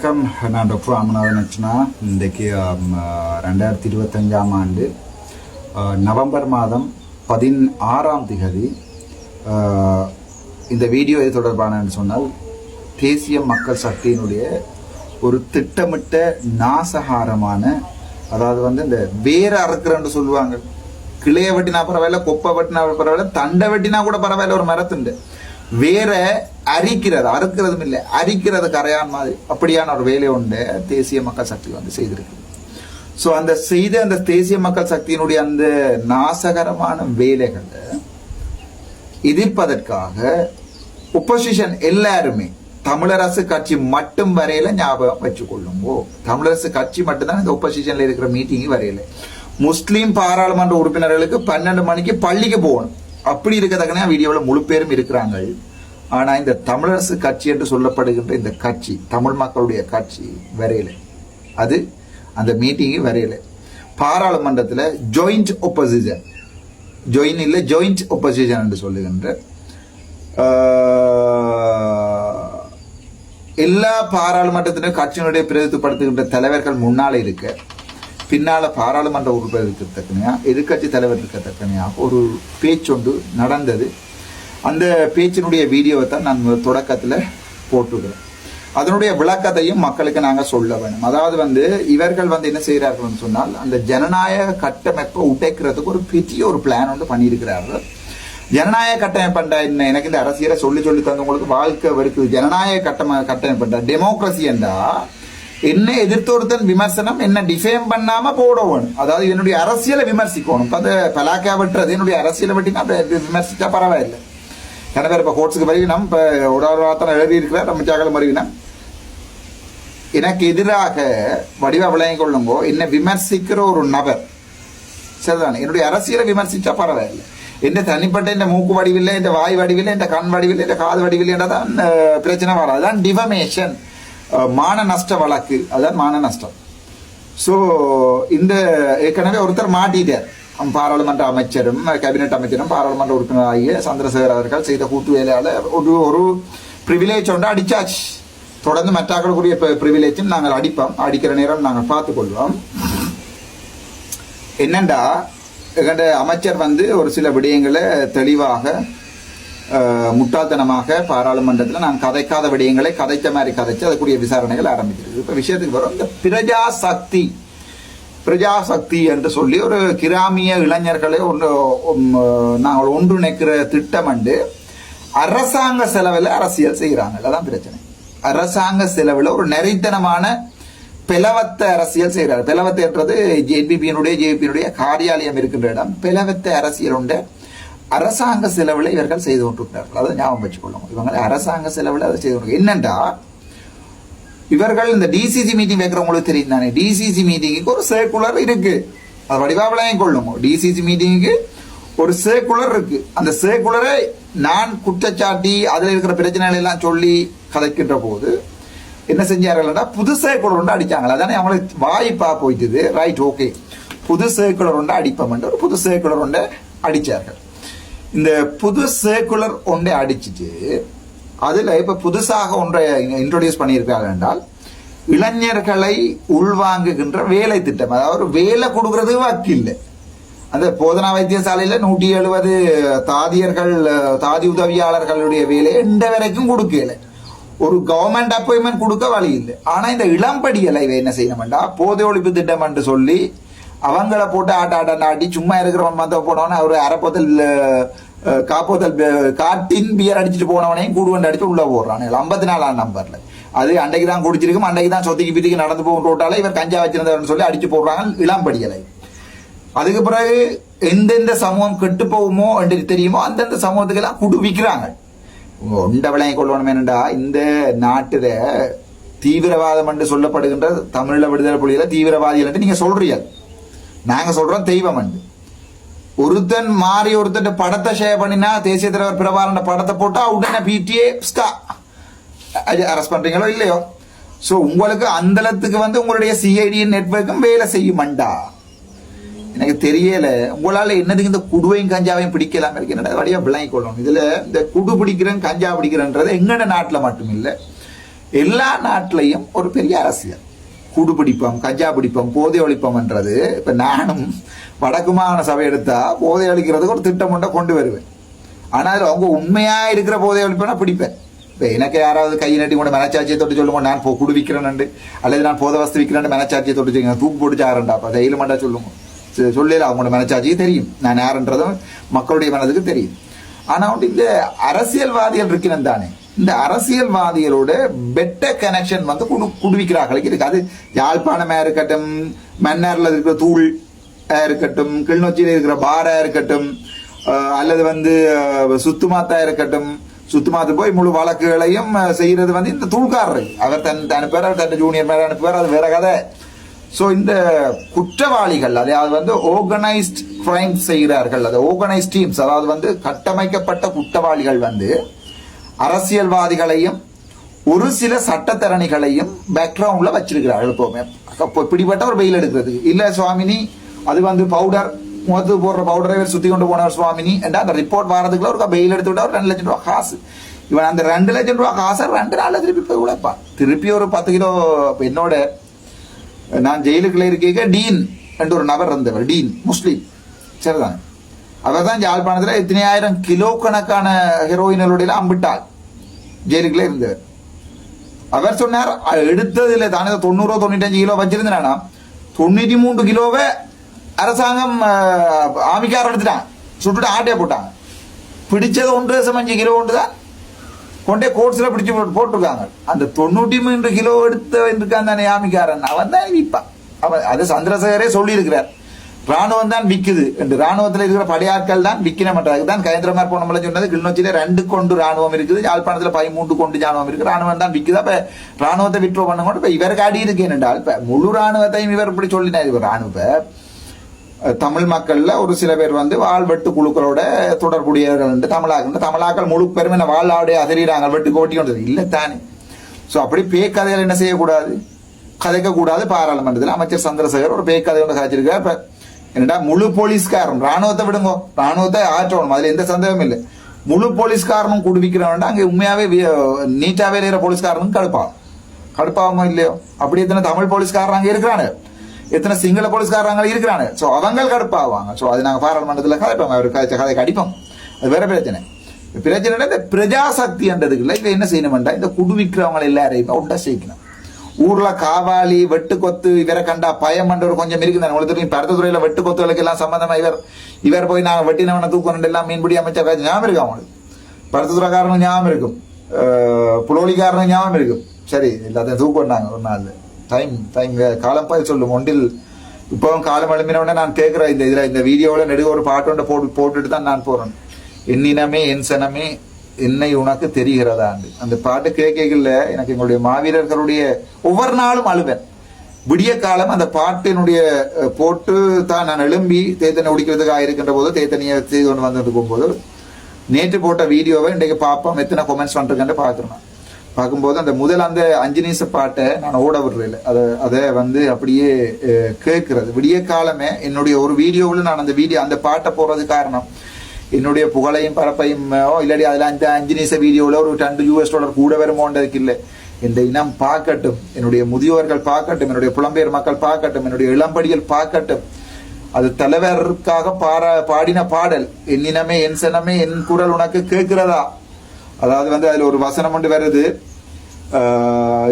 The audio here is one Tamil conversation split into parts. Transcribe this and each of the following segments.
வணக்கம். நான் டாக்டர் ராமநாதன் அர்ச்சனா. இன்றைக்கு ரெண்டாயிரத்தி இருபத்தஞ்சாம் ஆண்டு நவம்பர் மாதம் பதினாறாம் திகதி இந்த வீடியோ எது தொடர்பானன்னு சொன்னால் தேசிய மக்கள் சக்தியினுடைய ஒரு திட்டமிட்ட நாசகாரமான அதாவது வந்து இந்த வேற அறுக்கிறன்னு சொல்லுவாங்க. கிளைய வெட்டினா பரவாயில்ல கொப்பை வெட்டினா பரவாயில்ல தண்டை வெட்டினா கூட பரவாயில்ல ஒரு மரத்துண்டு. வேற அரிக்கிறது அறுக்கிறதும் இல்லை. அரிக்கிறது கரையான் மாதிரி. அப்படியான ஒரு வேலை உண்டு. தேசிய மக்கள் சக்தி வந்து செய்திருக்கு. ஸோ அந்த செய்த அந்த தேசிய மக்கள் சக்தியினுடைய அந்த நாசகரமான வேலைகளை எதிர்ப்பதற்காக ஒப்போசிஷன் எல்லாருமே தமிழரசு கட்சி மட்டும் வரையில ஞாபகம் வச்சுக்கொள்ளுங்கோ. தமிழரசு கட்சி மட்டும்தான் இந்த ஒப்போசிஷன்ல இருக்கிற மீட்டிங் வரையில. முஸ்லீம் பாராளுமன்ற உறுப்பினர்களுக்கு பன்னெண்டு மணிக்கு பள்ளிக்கு போகணும். அப்படி இருக்கத்தக்கன வீடியோவில் முழு பேரும் இருக்கிறாங்க ஆனால் இந்த தமிழரசு கட்சி என்று சொல்லப்படுகின்ற இந்த கட்சி தமிழ் மக்களுடைய கட்சி வரையில. அது அந்த மீட்டிங்கு வரையில. பாராளுமன்றத்தில் ஜாயிண்ட் ஒப்போசிஷன் ஜாயின் இல்லை ஜாயிண்ட் ஒப்போசிஷன் என்று சொல்லுகின்ற எல்லா பாராளுமன்றத்திலும் கட்சியினுடைய பிரதித்துப்படுத்துகின்ற தலைவர்கள் முன்னால் இருக்க பின்னால பாராளுமன்ற உறுப்பினர் இருக்கத்தக்கனையா எதிர்க்கட்சி தலைவர் இருக்கத்தக்கனையா ஒரு பேச்சொண்டு நடந்தது. அந்த பேச்சினுடைய வீடியோவை தான் நான் தொடக்கத்தில் போட்டுக்கிறேன். அதனுடைய விளக்கத்தையும் மக்களுக்கு நாங்கள் சொல்ல வேணும். அதாவது வந்து இவர்கள் வந்து என்ன செய்கிறார்கள்னு சொன்னால் அந்த ஜனநாயக கட்டமைப்பை உடைக்கிறதுக்கு ஒரு பெரிய ஒரு பிளான் ஒன்று பண்ணியிருக்கிறார்கள். ஜனநாயக கட்டமைப்பண்ட என்ன? எனக்கு இந்த அரசியலை சொல்லி சொல்லி தந்தவங்களுக்கு வாழ்க்கை வெறுக்குது. ஜனநாயக கட்டம கட்டமைப்பண்ட டெமோக்ரஸி என்றா என்ன எதிர்த்தொருத்தன் விமர்சனம் என்ன டிஃபேம் பண்ணாம போடணும் அதாவது என்னுடைய அரசியலை விமர்சிக்கணும். இப்போ அந்த பலாக்கா வெட்டுறது என்னுடைய அரசியலை வெட்டினா அதை விமர்சிச்சா பரவாயில்லை. நிறைய பேர் இப்ப கோட்ஸுக்கு வருவினம் இப்போ ஒரு ஒரு எழுதி இருக்கிறார் நம்ம ஜாகலம் வருவினம் எனக்கு எதிராக வடிவ விளையம் கொள்ளுங்கோ என்னை விமர்சிக்கிற ஒரு நபர். சரிதான்? என்னுடைய அரசியலை விமர்சிச்சா பரவாயில்லை. எந்த தனிப்பட்ட இந்த மூக்கு வடிவில்லை இந்த வாய் வடிவில்லை இந்த கண் வடிவில்லை இந்த காது வடிவில்லை தான் பிரச்சனை வராது. அதுதான் டிஃபமேஷன் மான நஷ்ட வழக்கு. அதான் மான நஷ்டம். ஸோ இந்த ஏற்கனவே ஒருத்தர் மாட்டிட்டார். பாராளுமன்ற அமைச்சரும் கேபினெட் அமைச்சரும் பாராளுமன்ற உறுப்பினர் ஆகிய சந்திரசேகர் அவர்கள் செய்த கூட்டு வேலையால ஒரு ஒரு ப்ரிவிலேஜ் ஒன்று அடிச்சாச்சு. தொடர்ந்து மற்றாக்களுக்குரிய ப்ரிவிலேஜும் நாங்கள் அடிப்போம். அடிக்கிற நேரம் நாங்கள் பார்த்துக்கொள்வோம். என்னண்டா எங்கண்ட அமைச்சர் வந்து ஒரு சில விடயங்களை தெளிவாக முட்டாள்தனமாக பாராளுமன்றத்தில் நான் கதைக்காத விடயங்களை கதைச்ச மாதிரி கதைச்சு அதுக்குரிய விசாரணைகள் ஆரம்பிக்கிறது இப்போ விஷயத்துக்கு வரும். இந்த பிரஜா சக்தி பிரஜா சக்தி என்று சொல்லி ஒரு கிராமிய இளைஞர்களை ஒன்று நாங்கள் ஒன்றிணைக்கிற திட்டம் அண்டு அரசாங்க செலவில் அரசியல் செய்கிறாங்க. அதான் பிரச்சனை. அரசாங்க செலவில் ஒரு நெறித்தனமான பிளவத்த அரசியல் செய்கிறார். பிளவத்தை என்றது என்பிபியினுடைய ஜேபியினுடைய காரியாலயம் இருக்கின்ற இடம். பிளவத்த அரசியல் உண்டு. அரசாங்க செலவில் இவர்கள் செய்து கொண்டிருக்கிறார்கள். அதை ஞாபகம் வச்சுக்கொள்ளும் இவங்க அரசாங்க செலவில் அதை செய்து கொண்டு என்னண்டா இவர்கள் இந்த டிசிசி மீட்டிங் வைக்கிறவங்களுக்கு தெரியும் தானே. டிசிசி மீட்டிங்குக்கு ஒரு சர்க்குலர் இருக்கு. அது வடிவாவிலையும் கொள்ளும் டிசிசி மீட்டிங்குக்கு ஒரு சர்க்குலர் இருக்கு. அந்த சர்க்குலரை நான் குற்றச்சாட்டி அதில் இருக்கிற பிரச்சனைகள் எல்லாம் சொல்லி கதைக்கின்ற போது என்ன செஞ்சார்கள்னா புது சர்க்குலர் ஒன்று அடித்தாங்களா அதானே அவங்களுக்கு வாய்ப்பா போயிட்டுது. ரைட் ஓகே புது சர்க்குலர் ஒன்று அடிப்போம்ன்ற ஒரு புது சர்க்குலர் ஒன்று அடித்தார்கள் இந்த புது சர்க்குலர் ஒன்றை அடிச்சுட்டு அதில் இப்போ புதுசாக ஒன்றை இன்ட்ரோடியூஸ் பண்ணியிருக்காங்க என்றால் இளைஞர்களை உள்வாங்குகின்ற வேலை திட்டம். அதாவது வேலை கொடுக்கறது வக்கில்லை அந்த போதனா வைத்தியசாலையில் நூற்றி எழுபது தாதியர்கள் தாதி உதவியாளர்களுடைய வேலையை எந்த வரைக்கும் கொடுக்கல. ஒரு கவர்மெண்ட் அப்பாயின்மெண்ட் கொடுக்க வழி இல்லை. ஆனால் இந்த இளம்படியலை என்ன செய்யணும்டா போதை ஒழிப்பு திட்டம் என்று சொல்லி அவங்கள போட்டு ஆட்ட ஆட்ட ஆட்டி சும்மா இருக்கிறவன் மத்த போனவன அவர் அரைப்போத்தல் காப்போத்தல் காட்டின் பியர் அடிச்சுட்டு போனவனையும் கூடுவண்டு அடிச்சு உள்ள போடுறான். ஐம்பத்தி நாலாம் நம்பர்ல அது அன்றைக்கு தான் குடிச்சிருக்கும் அன்றைக்கு தான் சொத்துக்கு பித்திக்கு நடந்து போகும் ரோட்டால இவர் கஞ்சா வச்சிருந்தவர்னு சொல்லி அடிச்சு போடுறாங்க இளம்படியலை அதுக்கு பிறகு எந்தெந்த சமூகம் கெட்டு போகுமோ என்று தெரியுமோ அந்தந்த சமூகத்துக்கெல்லாம் குடு விற்கிறாங்க. ஒண்ட விளங்கி கொள்ளணும் இந்த நாட்டுல தீவிரவாதம் என்று சொல்லப்படுகின்ற தமிழ விடுதலை புலிகளை தீவிரவாதிகள் என்று நீங்க சொல்றீங்க நாங்க சொல்றோம் தெய்வம் என்று ஒருத்தன் மாறி ஒருத்தன் படத்தை ஷேர் பண்ணினா தேசிய தலைவர் பிரபாகரன் படத்தை போட்டா உடனே பிடிஏ அரெஸ்ட் பண்றீங்களோ இல்லையோ? ஸோ உங்களுக்கு அந்தளத்துக்கு வந்து உங்களுடைய சிஐடி நெட்வொர்க்கும் வேலை செய்யுமண்டா எனக்கு தெரியல. உங்களால என்னதுக்கு இந்த குடுவையும் கஞ்சாவையும் பிடிக்கலாம் இருக்கிறது வழியா விளங்கி கொள்ளணும். இதுல இந்த குடு பிடிக்கிறேன் கஞ்சா பிடிக்கிறேன்றது எங்கட நாட்டுல மட்டும் இல்லை எல்லா நாட்டிலையும் ஒரு பெரிய அரசியல். குடு பிடிப்போம் கஞ்சா பிடிப்போம் போதை ஒழிப்பம்ன்றது இப்ப நானும் வடக்கு மாகாண சபை எடுத்தா போதை அளிக்கிறதுக்கு ஒரு திட்டம் ஒன்றை கொண்டு வருவேன். ஆனால் அதில் அவங்க உண்மையா இருக்கிற போதை ஒழிப்பேனா பிடிப்பேன். இப்போ எனக்கு யாராவது கை நட்டி கொண்டு மனச்சாட்சியை தொட்டு சொல்லுங்க நான் போ குடு விற்கிறேன் அல்லது நான் போத வசதி விற்கிறேன் மனச்சாட்சியை தொட்டு சொல்லுங்க. தூக்கு போட்டு சாரண்டா அப்போ தையில மாட்டா சொல்லுங்க. சரி, சொல்லல அவங்களோட மனச்சாட்சிக்கு தெரியும். நான் யாருன்றதும் மக்களுடைய மனதுக்கு தெரியும். ஆனால் வந்து இந்த அரசியல்வாதிகள் இருக்கிறேன் தானே. இந்த அரசியல்வாதிகளோட பெட்ட கனெக்ஷன் வந்து குடு குடுவிக்கிறார்களுக்கு இருக்கு அது யாழ்ப்பாணமா இருக்கட்டும் மன்னாரில் இருக்கிற தூள் இருக்கட்டும் கிளிநொச்சியில் இருக்கிற பாரா இருக்கட்டும் அல்லது வந்து சுத்துமாத்தா இருக்கட்டும் சுத்துமாத்து போய் முழு வழக்குகளையும் செய்கிறது செய்யறது வந்து இந்த தூள்காரர். அவர் தன் அனுப்புவார் தன் ஜூனியர் மேல அனுப்புவார் அது வேற கதை. ஸோ இந்த குற்றவாளிகள் அதாவது வந்து ஆர்கனைஸ்ட் கிரைம் செய்கிறார்கள். அது ஆர்கனைஸ்ட் டீம்ஸ் அதாவது வந்து கட்டமைக்கப்பட்ட குற்றவாளிகள் வந்து அரசியல்வாதிகளையும் ஒரு சில சட்டத்தரணிகளையும் பேக்ரவுண்ட்ல வச்சிருக்கிறார்கள் எப்பவுமே பிடிபட்ட ஒரு பெயில் எடுக்கிறது. இல்ல சுவாமினி அது வந்து பவுடர் முகத்து போடுற பவுடரை இவர் சுத்தி கொண்டு போனவர் சுவாமினி. என்ற அந்த ரிப்போர்ட் வரதுக்குள்ள ஒரு பெயில் எடுத்து விட்டா ஒரு ரெண்டு லட்சம் ரூபாய் காசு. இவன் அந்த ரெண்டு லட்சம் ரூபாய் காசை ரெண்டு நாள்ல திருப்பி போய் உழைப்பான். திருப்பி ஒரு பத்து கிலோ என்னோட நான் ஜெயிலுக்குள்ள இருக்க டீன் என்று ஒரு நபர் இருந்தவர் டீன் முஸ்லீம். சரிதான்? அவர் தான் யாழ்ப்பாணத்தில் எத்தனை ஆயிரம் கிலோ கணக்கான ஹெரோயின்களுடைய அம்பிட்டாள் ஜெயிலுக்குள்ள இருந்தவர் அவர் சொன்னார் "அ- தானே தொண்ணூறோ தொண்ணூற்றஞ்சு கிலோ வச்சிருந்தேனா தொண்ணூற்றி மூன்று கிலோவை அரசாங்கம் ஆமிக்கார எடுத்துட்டான். எடுத்துட்டாங்க சுட்டுட்டு ஆட்டையை போட்டாங்க பிடிச்சது ஒன்று தசம் அஞ்சு கிலோ ஒன்று தான் கொண்டே கோட்ஸில் பிடிச்சு போட்டு- போட்டிருக்காங்க. அந்த தொண்ணூற்றி மூன்று கிலோ எடுத்து இருக்கான் தானே ஆமிக்காரன் அவன் தான் விற்பான் அவன் அது சந்திரசேகரே சொல்லியிருக்கிறார். ராணுவம் தான் விக்குது. என்று ராணுவத்தில் இருக்கிற படையாட்கள் தான் விக்கின தான் கயந்திரமார் போனமல சொன்னது கிளிநொச்சியில ரெண்டு கொண்டு ராணுவம் இருக்குது யாழ்ப்பாணத்துல பதிமூன்று கொண்டு ராணுவம் இருக்கு ராணுவம் தான் விக்குது. அப்ப ராணுவத்தை விட்ரோ கூட இப்ப இவருக்கு அடி இருக்கு என்றால் இப்ப முழு ராணுவத்தையும் இவர் இப்படி சொல்லினார் இவர் ராணுவ தமிழ் மக்கள்ல ஒரு சில பேர் வந்து வாழ்வெட்டு குழுக்களோட தொடர்புடையவர்கள் வந்து தமிழாக்கள் தமிழாக்கள் முழு பெருமை வாழாவுடைய அதிரிறாங்க வெட்டு கோட்டி கொண்டது. இல்ல தானே. சோ அப்படி பேக்கதைகள் என்ன செய்யக்கூடாது? கதைக்க கூடாது பாராளுமன்றத்தில். அமைச்சர் சந்திரசேகர் ஒரு பேக்கதை ஒன்று காய்ச்சிருக்கார் இப்ப என்னடா முழு போலீஸ்காரன் ராணுவத்தை விடுங்க ராணுவத்தை ஆற்றணும் அதுல எந்த சந்தேகமும் இல்லை முழு போலீஸ்காரனும் குடுவிக்கிறவன் அங்க உண்மையாவே நீட்டாவே இருக்கிற போலீஸ்காரனும் கடுப்பாகும் கடுப்பாகுமோ இல்லையோ அப்படி எத்தனை தமிழ் போலீஸ்காரன் அங்க இருக்கிறானு எத்தனை சிங்கள போலீஸ்காரங்க இருக்கிறானு சோ அவங்க கடுப்பாவாங்க சோ அது நாங்க பாராளுமன்றத்தில் கதைப்போம் அவர் கதை கதைக்கு அடிப்போம் அது வேற பிரச்சனை பிரச்சனை இந்த பிரஜாசக்தி என்றதுக்குள்ள இப்ப என்ன செய்யணும்டா இந்த குடுவிக்கிறவங்க எல்லாரையும் ஒன்றா சேர்க்கணும் ஊர்ல காவாலி வெட்டு கொத்து இவரை கண்டா பயம் பண்றவர் கொஞ்சம் இருக்குது உங்களுக்கு தெரியும் பருத்தத்துறையில வெட்டு கொத்துகளுக்கு எல்லாம் சம்பந்தமா இவர் இவர் போய் நாங்க வெட்டினவனை தூக்கணும் எல்லாம் மீன்பிடி அமைச்சர் ஞாபகம் இருக்கு அவங்களுக்கு பருத்தத்துறைக்காரனும் ஞாபகம் இருக்கும். புலோலிக்காரனும் ஞாபகம் இருக்கும். சரி எல்லாத்தையும் தூக்கினாங்க ஒரு நாள் டைம் டைம் காலம் போய் சொல்லும். ஒன்றில் இப்பவும் காலம் எழுப்பினவுடனே நான் கேட்கிறேன் இந்த இதுல இந்த வீடியோவில் நெடுக ஒரு பாட்டு போட்டு போட்டுட்டு தான் நான் போறேன். என்னினமே என் சனமே என்னை உனக்கு தெரிகிறதாண்டு அந்த பாட்டு கேட்கல எனக்கு எங்களுடைய மாவீரர்களுடைய ஒவ்வொரு நாளும் அழுவேன். விடிய காலம் அந்த பாட்டினுடைய போட்டு தான் நான் எழும்பி தேத்தனை உடிக்கிறதுக்காக இருக்கின்ற போது தேத்தனையை செய்து கொண்டு வந்திருக்கும் போது நேற்று போட்ட வீடியோவை இன்றைக்கு பார்ப்போம். எத்தனை கொமெண்ட்ஸ் பண்ணிருக்கேன் பார்க்குறேன் பார்க்கும்போது அந்த முதல் அந்த அஞ்சு நிமிஷ பாட்டை நான் ஓட விடுறேன் அதை அதை வந்து அப்படியே அஹ், கேட்கிறது. விடிய காலமே என்னுடைய ஒரு வீடியோவில் நான் அந்த வீடியோ அந்த பாட்டை போடுறது காரணம் என்னுடைய புகழையும் பரப்பையும் இல்லாடி இல்லாட்டி அதில் அந்த அஞ்சு நிமிஷ வீடியோவில் ஒரு ரெண்டு யூஎஸ் டாலர் கூட வருமோன்றதுக்கு இல்லை. இந்த இனம் பார்க்கட்டும் என்னுடைய முதியோர்கள் பார்க்கட்டும் என்னுடைய புலம்பெயர் மக்கள் பார்க்கட்டும் என்னுடைய இளம்படிகள் பார்க்கட்டும். அது தலைவருக்காக பாட பாடின பாடல். என் இனமே என் சனமே என் குரல் உனக்கு கேட்கிறதா? அதாவது வந்து அதில் ஒரு வசனம் ஒன்று வருது.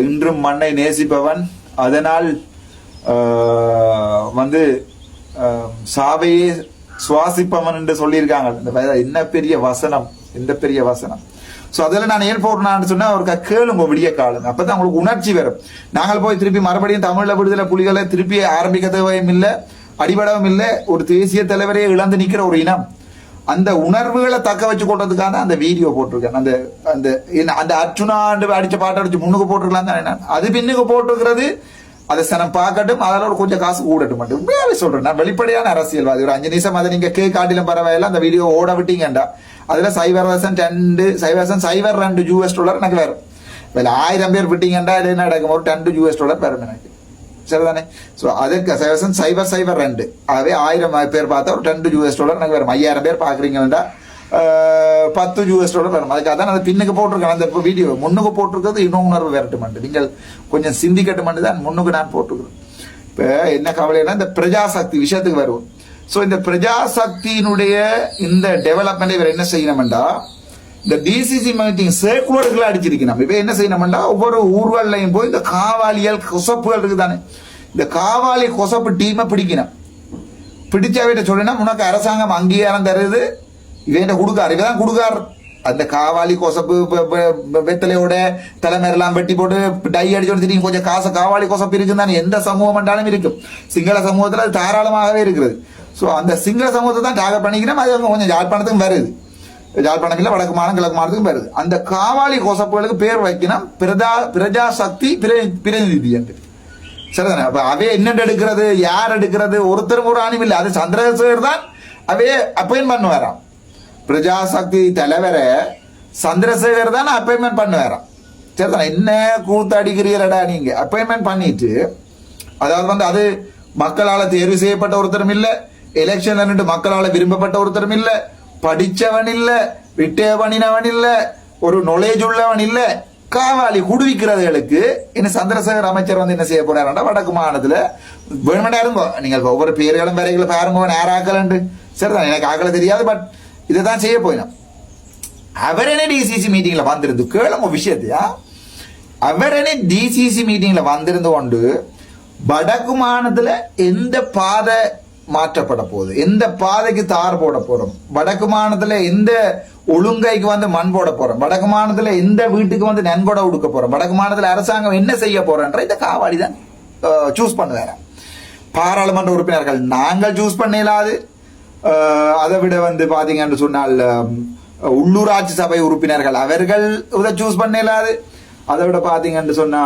இன்றும் மண்ணை நேசிப்பவன் அதனால் வந்து சாவையே சுவாசிப்பவன் என்று சொல்லியிருக்காங்க. இந்த என்ன பெரிய வசனம்? இந்த பெரிய வசனம். சோ அதில் நான் ஏன் போடுறேன்னு சொன்னா அவருக்கு கேளுங்க விடிய காலம். அப்பதான் உங்களுக்கு உணர்ச்சி வரும். நாங்கள் போய் திருப்பி மறுபடியும் தமிழ்ல விடுதலை புலிகளை திருப்பி ஆரம்பிக்க தேவையும் இல்லை அடிபடவும் இல்லை. ஒரு தேசிய தலைவரே இழந்து நிக்கிற ஒரு இனம். அந்த உணர்வுகளை தக்க வச்சு கொள்றதுக்காக அந்த வீடியோ போட்டிருக்கேன் அந்த அந்த என்ன- அந்த அர்ச்சுனாண்டு அடிச்ச பாட்டை அடிச்சு முன்னுக்கு போட்டிருக்கலாம் தான் அது பின்னுக்கு போட்டிருக்கிறது அதை சனம் பார்க்கட்டும் அதில் ஒரு கொஞ்சம் காசு கூடட்டும் மட்டும். உண்மையாவே சொல்றேன் நான் வெளிப்படையான அரசியல்வாதி. ஒரு அஞ்சு நிமிஷம் அதை நீங்க கே காட்டிலும் பரவாயில்ல அந்த வீடியோ ஓட விட்டீங்கண்டா. அதுல சைபர் ரசன் ரெண்டு சைபர் சைவர் சைபர் ரெண்டு யூஎஸ் டாலர் எனக்கு வேறு. வேலை ஆயிரம் பேர் விட்டீங்கண்டா இது என்ன நடக்கும்? ஒரு ரெண்டு யூஎஸ் டாலர் வரும் எனக்கு சரிதானே? ஸோ அதுக்கு சைவசன் சைபர் சைபர் ரெண்டு. ஆகவே ஆயிரம் பேர் பார்த்தா ஒரு ரெண்டு யூஎஸ் டாலர் எனக்கு வரும் ஐயாயிரம் பேர் பார்க்குறீங்கன்னா பத்து யூஎஸ் வரும் அதுக்காக தான் அந்த பின்னுக்கு போட்டிருக்கேன். அந்த வீடியோ முன்னுக்கு போட்டிருக்கிறது இன்னும் உணர்வு விரட்டுமெண்டு நீங்கள் கொஞ்சம் சிந்திக்கட்டுமெண்டு தான் முன்னுக்கு நான் போட்டிருக்கிறேன். இப்போ என்ன கவலைன்னா இந்த பிரஜாசக்தி விஷயத்துக்கு வருவோம். ஸோ இந்த பிரஜாசக்தியினுடைய இந்த டெவலப்மெண்ட் இவர் என்ன செய்யணும்டா இந்த டிசிசி மீட்டிங் சர்க்குலர்களை அடிச்சிருக்கணும். இப்போ என்ன செய்யணும்டா ஒவ்வொரு ஊர்கள்லையும் போய் இந்த காவாலியல் கொசப்புகள் இருக்குதானே. இந்த காவாலி கொசப்பு டீமை பிடிக்கணும். பிடிச்சவட்ட சொல்லினா உனக்கு அரசாங்கம் அங்கீகாரம் தருது இவன் கொடுக்காரு? இவன் கொடுக்காரு. அந்த காவாலி கொசப்பு வெத்தலையோட தலைமையெல்லாம் வெட்டி போட்டு டை அடிச்சு திரும்பி கொஞ்சம் காசு காவாலி கொசப்பு இருக்குன்னு எந்த சமூகம் இருக்கும். சிங்கள சமூகத்தில் அது தாராளமாகவே இருக்கிறது ஸோ அந்த சிங்கள சமூகத்தை தான் டாக பண்ணிக்கிறோம் அது கொஞ்சம் யாழ்ப்பாணத்துக்கும் வருது. யாழ்ப்பாணம் இல்லை வடக்கு மாநிலம் கிழக்கு மாநிலத்துக்கும் வருது. அந்த காவாலி கொசப்புகளுக்கு பேர் வைக்கணும். பிரதா பிரஜா சக்தி பிர- பிரதிநிதி என்று. சரிதானே? அப்போ அவே என்னென்று எடுக்கிறது யார் எடுக்கிறது? ஒருத்தரும் ஒரு ஆணியும் இல்லை. அது சந்திரசேகர் தான் அவே அப்பாயின் பண்ணுவாராம். பிரஜாசக்தி தலைவரை சந்திரசேகர் தான் அப்பாயின்மெண்ட் பண்ணுவாராம். சரிதானே? என்ன கூத்தடிக்கிறீரடா நீங்க? அப்பாயின்மெண்ட் பண்ணிட்டு அதாவது வந்து அது மக்களால் தேர்வு செய்யப்பட்ட ஒருத்தரும் இல்லை எலெக்ஷன்ல நின்று மக்களால் விரும்பப்பட்ட ஒருத்தரும் இல்லை படித்தவன் இல்லை விட்டே பண்ணினவன் இல்லை ஒரு நொலேஜ் உள்ளவன் இல்லை காவாலி குடுவிக்கிறதுகளுக்கு இன்னும் சந்திரசேகர் அமைச்சர் வந்து என்ன செய்ய போறாருன்னா வடக்கு மாநிலத்தில் வேணுமெண்டா இருங்கோ. நீங்கள் ஒவ்வொரு பேர்களும் வரைகளை பாருங்க நேராக்கலண்டு சரிதான்? எனக்கு ஆக்கல தெரியாது பட் இதை தான் செய்ய போயினோம். அவரனே டிசிசி மீட்டிங்ல வந்திருந்து கேளுங்க விஷயத்தையா அவரனே டிசிசி மீட்டிங்ல வந்திருந்து கொண்டு வடக்கு மாநிலத்துல எந்த பாதை மாற்றப்பட போகுது? எந்த பாதைக்கு தார் போட போறோம்? வடக்கு மாநிலத்துல எந்த ஒழுங்கைக்கு வந்து மண் போட போறோம்? வடக்கு மாநிலத்துல எந்த வீட்டுக்கு வந்து நன்கொடை கொடுக்க போறோம்? வடக்கு மாநிலத்தில் அரசாங்கம் என்ன செய்ய போறோன்ற இந்த காவாடி தான் சூஸ் பண்ணுவேன் பாராளுமன்ற உறுப்பினர்கள் நாங்கள் சூஸ் பண்ண இயலாது. அதை விட வந்து பாத்தீங்கன்னு சொன்னால் உள்ளூராட்சி சபை உறுப்பினர்கள் அவர்கள் இதை சூஸ் பண்ண இல்லாது அதை விட பாத்தீங்கன்னு சொன்னா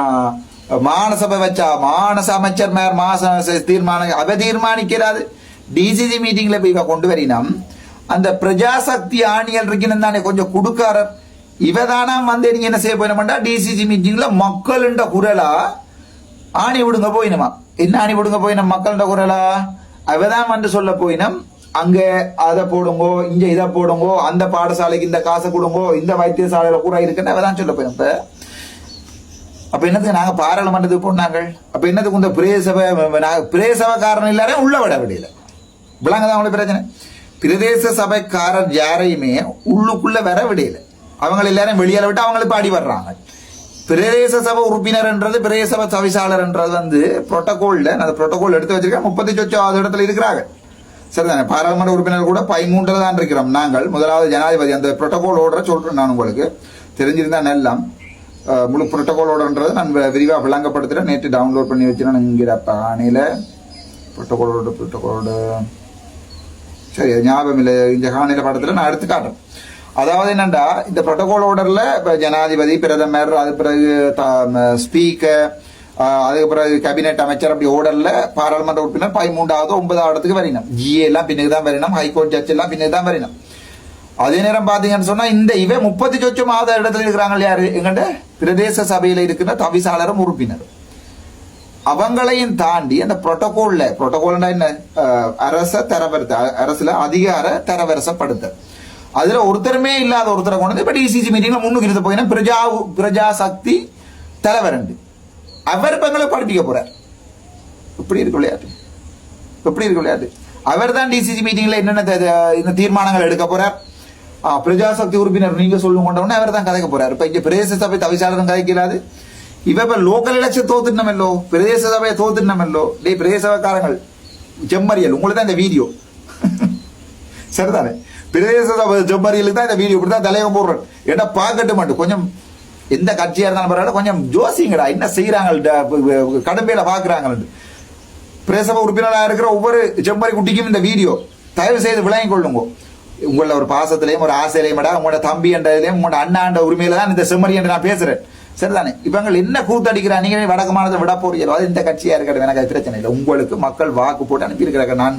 மானசபை வச்சா மானச அமைச்சர் மேர் மாச தீர்மானம் அவ தீர்மானிக்கிறாது டிசிசி மீட்டிங்ல போய் இவ கொண்டு வரினம். அந்த பிரஜாசக்தி ஆணியல் இருக்கணும் தானே கொஞ்சம் கொடுக்காரர். இவதானா வந்து நீங்க என்ன செய்ய போயினமாட்டா டிசிசி மீட்டிங்ல மக்கள்ன்ற குரலா ஆணி விடுங்க போயினமா? என்ன ஆணி விடுங்க போயினம் மக்கள்கிட்ட குரலா? அவதான் வந்து சொல்ல போயினம் அங்க அதை போடுங்கோ இங்க இதை போடுங்கோ அந்த பாடசாலைக்கு இந்த காசை கொடுங்கோ இந்த வைத்தியசாலையில கூட இருக்குன்னு தான் சொல்ல போயினம் இப்ப அப்ப என்னத்துக்கு நாங்க பாராளுமன்றத்துக்கு போனாங்க அப்ப என்னத்துக்கு இந்த பிரேசபை நாங்க பிரதேசபை காரணம் இல்லாத உள்ள விட விடையில விளங்குதான் அவங்களுக்கு பிரச்சனை? பிரதேச சபைக்காரர் யாரையுமே உள்ளுக்குள்ள வர விடையில அவங்க எல்லாரும் வெளியால விட்டு அவங்களுக்கு பாடி வர்றாங்க. பிரதேச சபை உறுப்பினர்ன்றது பிரதேச சபை தவிசாளர்ன்றது வந்து புரோட்டோகோல்ல அந்த புரோட்டோகோல் எடுத்து வச்சிருக்கேன் முப்பத்தி அது இடத்துல இருக்கிறாங்க. சரிதானே? பாராளுமன்ற உறுப்பினர் கூட பதிமூன்றில் தான் இருக்கிறோம். நாங்கள் முதலாவது ஜனாதிபதி. அந்த புரோட்டோகால் ஓர்டரை சொல்கிறேன் நான் உங்களுக்கு. தெரிஞ்சிருந்தா எல்லாம் முழு புரோட்டோகால் ஓடுன்றது நான் விரிவாக விளங்கப்படுத்துகிறேன் நேற்று டவுன்லோட் பண்ணி வச்சுருந்தேன் இங்கிற பாணியில். புரோட்டோகால் ஓர்டர் புரோட்டோகால் ஓர்டர் சரி அது ஞாபகம் இல்லை. இந்த காணியில் படத்தில் நான் எடுத்து காட்டுறேன். அதாவது என்னண்டா? இந்த புரோட்டோகால் ஓர்டரில் இப்போ ஜனாதிபதி பிரதமர் அது பிறகு ஸ்பீக்கர் அதுக்கப்புறம் கேபினெட் அமைச்சர் அப்படி ஓர்டர்ல பாராளுமன்ற உறுப்பினர் பதிமூன்றாவது ஒன்பதாவது இடத்துக்கு வரணும் ஜிஏ எல்லாம் பின்னுக்கு தான் வரணும் ஹைகோர்ட் ஜட்ஜ் எல்லாம் பின்னுக்கு தான் வரணும் அதே நேரம் பாத்தீங்கன்னு சொன்னா இந்த இவன் முப்பத்தி சொச்சமாவது இடத்துல இருக்கிறாங்க யாரு? எங்கண்ட பிரதேச சபையில இருக்கிற தவிசாளரும் உறுப்பினரும் அவங்களையும் தாண்டி அந்த புரோட்டோகோல்ல புரோட்டோகோல்னா என்ன? அரச தரவரிசை அரசுல அதிகார தரவரிசைப்படுத்த. அதுல ஒருத்தருமே இல்லாத ஒருத்தரை கொண்டு வந்து இப்ப டிசிசி மீட்டிங்ல முன்னுக்கு இருந்த போயினா பிரஜா பிரஜா சக்தி தலைவரண்டு. அவர் பங்களை படிப்பிக்க போறார். இப்படி இருக்கு விளையாட்டு. எப்படி இருக்கு விளையாட்டு. அவர் தான் டிசிசி மீட்டிங்ல என்னென்ன இந்த தீர்மானங்கள் எடுக்க போறார்? ஆ, பிரஜாசக்தி உறுப்பினர் நீங்க சொல்லும் கொண்டவனே அவர் தான் கதைக்க போறாரு. இப்ப இங்க பிரதேச சபை தவிசாளரும் கதைக்கிறாரு இவ இப்ப லோக்கல் எலெக்ஷன் தோத்துட்டமல்லோ பிரதேச சபையை தோத்துட்டமல்லோ டேய் பிரதேச சபைக்காரங்கள் ஜெம்மறியல் உங்களுக்கு தான் இந்த வீடியோ. சரிதானே? பிரதேச சபை ஜெம்மறியலுக்கு தான் இந்த வீடியோ. இப்படி தான் தலைவன் போடுறேன். ஏன்னா பார்க்கட்டு மட்டும். கொஞ்சம் எந்த கட்சியா இருந்தாலும் பரவாயில்ல கொஞ்சம் ஜோசிங்கடா என்ன செய்யறாங்க கடுமையில பாக்குறாங்கன்னு பிரேசப உறுப்பினராக இருக்கிற ஒவ்வொரு செம்மறி குட்டிக்கும் இந்த வீடியோ. தயவு செய்து விளங்கிக் கொள்ளுங்க. உங்கள ஒரு பாசத்திலையும் ஒரு ஆசையிலையும் உங்களோட தம்பி என்றதுலையும் உங்களோட அண்ணாண்ட உரிமையில தான் இந்த செம்மறி என்று நான் பேசுறேன். சரிதானே? இவங்க என்ன கூத்தடிக்கிறா? நீங்க வடக்கு மாநிலத்தை விட போறீங்களோ? அது இந்த கட்சியா இருக்கிறது எனக்கு பிரச்சனை இல்லை. உங்களுக்கு மக்கள் வாக்கு போட்டு அனுப்பியிருக்கிறாங்க நான்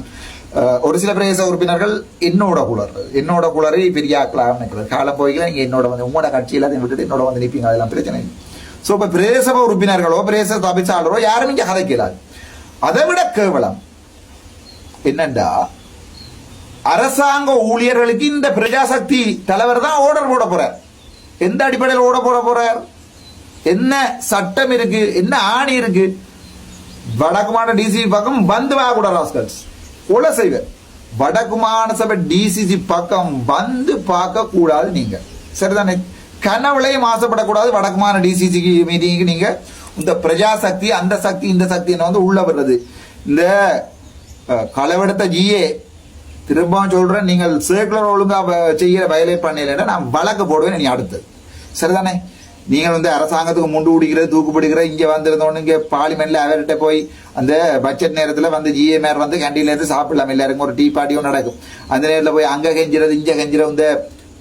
ஒரு சில பிரதேச உறுப்பினர்கள் என்னோட குளர் என்னோட குளரை பெரிய ஆக்கலாம் நினைக்கிறது காலம் போய்களை நீங்க என்னோட வந்து உங்களோட கட்சி எல்லாத்தையும் விட்டுட்டு என்னோட வந்து நிற்பீங்க அதெல்லாம் பிரச்சனை இல்லை. இப்போ பிரதேச உறுப்பினர்களோ பிரதேச தபிச்சாளரோ யாரும் இங்கே கதைக்கலாது. அதை விட கேவலம் என்னண்டா அரசாங்க ஊழியர்களுக்கு இந்த பிரஜாசக்தி தலைவர் தான் ஓர்டர் போட போறார். எந்த அடிப்படையில் ஓட போட போறார்? என்ன சட்டம் இருக்கு? என்ன ஆணி இருக்கு? வடக்குமான டிசிபி பக்கம் வந்து வாகூட ராஸ்கல்ஸ். கொலை செய்வர் வடகுமான சபை டிசிசி பக்கம் வந்து பார்க்க கூடாது நீங்க. சரிதானே? கனவுலையும் ஆசைப்படக்கூடாது வடக்குமான டிசிசிக்கு மீட்டிங்க்கு நீங்க. இந்த பிரஜாசக்தி அந்த சக்தி இந்த சக்தி வந்து உள்ள வர்றது. இந்த களவெடுத்த ஜிஏ திரும்பவும் சொல்றேன் நீங்கள் சர்க்குலர் ஒழுங்கா செய்யற வயலேட் பண்ணலைன்னா நான் வழக்கு போடுவேன் நீ அடுத்தது சரிதானே? நீங்கள் வந்து அரசாங்கத்துக்கு முண்டு குடிக்கிற தூக்கு பிடிக்கிற இங்க வந்திருந்தோன்னு இங்க பார்லிமெண்ட்ல அவர்கிட்ட போய் அந்த பட்ஜெட் நேரத்துல வந்து ஜிஏ வந்து கண்டிலேருந்து இருந்து சாப்பிடலாம். எல்லாருக்கும் ஒரு டீ பார்ட்டியும் நடக்கும். அந்த நேரத்தில் போய் அங்க கெஞ்சிறது இங்க கெஞ்சிறது இந்த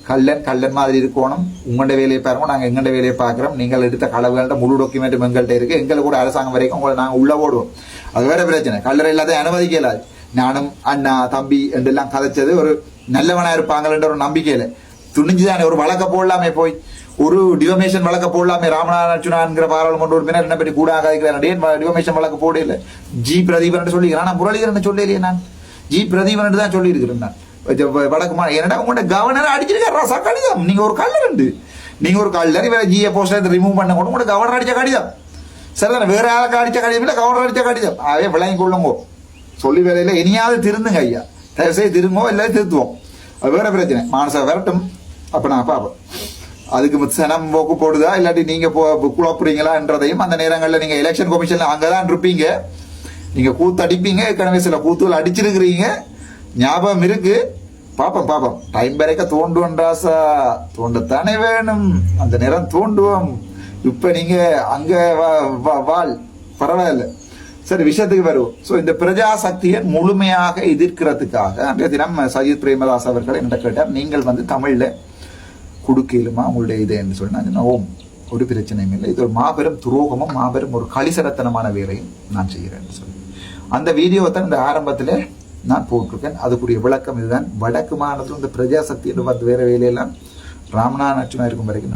கல்லன் கல்லன் மாதிரி இருக்கணும். உங்கள்ட வேலையை பாருங்க நாங்கள் எங்கள்ட வேலையை பார்க்குறோம். நீங்கள் எடுத்த களவுகள்ட்ட முழு டாக்குமெண்ட்டும் எங்கள்கிட்ட இருக்குது எங்களை கூட அரசாங்கம் வரைக்கும் உங்களை நாங்கள் உள்ள போடுவோம். அது வேற பிரச்சனை. கல்லறை இல்லாத அனுமதிக்க இல்லாது நானும் அண்ணா தம்பி என்றெல்லாம் கதைச்சது ஒரு நல்லவனாக இருப்பாங்கன்ற ஒரு நம்பிக்கையில. துணிஞ்சுதானே ஒரு வழக்க போடலாமே போய். ஒரு டிவமேஷன் வழக்க போடலாமே ராமநாதன் அர்ச்சுனாங்கிற பாராளுமன்ற உறுப்பினர் என்ன பற்றி கூட ஆகாதிக்கிறார் டிவமேஷன் வழக்கு போடல ஜி பிரதீபன் சொல்லிக்கிறேன் நான் முரளிதரன் சொல்லலையே நான். ஜி பிரதீபன் தான் சொல்லியிருக்கிறேன் நான். வடக்கு என்னடா உங்கள்ட்ட கவர்னர் அடிச்சிருக்காரு? ராசா கடிதம். நீங்க ஒரு கல்லர் ரெண்டு. நீங்க ஒரு கல்லர் வேற ஜிஏ போஸ்டர் ரிமூவ் பண்ண கூட உங்களோட கவர்னர் அடிச்ச கடிதம். சரிதானே வேற யாருக்கு அடிச்ச கடிதம் இல்லை கவர்னர் அடிச்ச கடிதம். அதே விளங்கி கொள்ளுங்கோ. சொல்லி வேலையில இனியாவது திருந்துங்க ஐயா. தயவுசெய்து திரும்போ திருத்துவோம். அது வேற பிரச்சனை. மானசா விரட்டும். அப்ப நான் பார்ப்போம். அதுக்கு சனம் போக்கு போடுதா? இல்லாட்டி நீங்க போ- குழப்புறீங்களான்றதையும் அந்த நேரங்களில் நீங்க எலெக்ஷன் கமிஷன்ல அங்கதான் இருப்பீங்க. நீங்க கூத்து அடிப்பீங்க ஏற்கனவே சில கூத்துகள் அடிச்சிருக்கிறீங்க. ஞாபகம் இருக்கு. பாப்போம் பாப்போம். டைம் வரைக்க தோண்டுவோம் ராசா. தோண்டத்தானே வேணும். அந்த நேரம் தோண்டுவோம் இப்ப நீங்க அங்க வா- வா- வாழ் பரவாயில்ல. சரி விஷயத்துக்கு வருவோம். ஸோ இந்த பிரஜாசக்தியை முழுமையாக எதிர்க்கிறதுக்காக அன்றைய தினம் சஜித் பிரேமதாஸ் அவர்கள் என்ன கேட்டார்? நீங்கள் வந்து தமிழ்ல குடுக்கலுமா உங்களுடைய இது என்று சொன்னால் அது ஓம். ஒரு பிரச்சனையும் இல்லை. இது ஒரு மாபெரும் துரோகமும் மாபெரும் ஒரு கலிசரத்தனமான வேலையும் நான் செய்கிறேன் சொல்லி அந்த வீடியோவை தான் இந்த ஆரம்பத்தில் நான் போட்டிருக்கேன். அதுக்குரிய விளக்கம் இதுதான். வடக்கு மாநிலத்தில் இந்த பிரஜாசக்தி என்று பார்த்து வேற வேலையெல்லாம் ராமநாதன் அச்சுனா இருக்கும் வரைக்கும்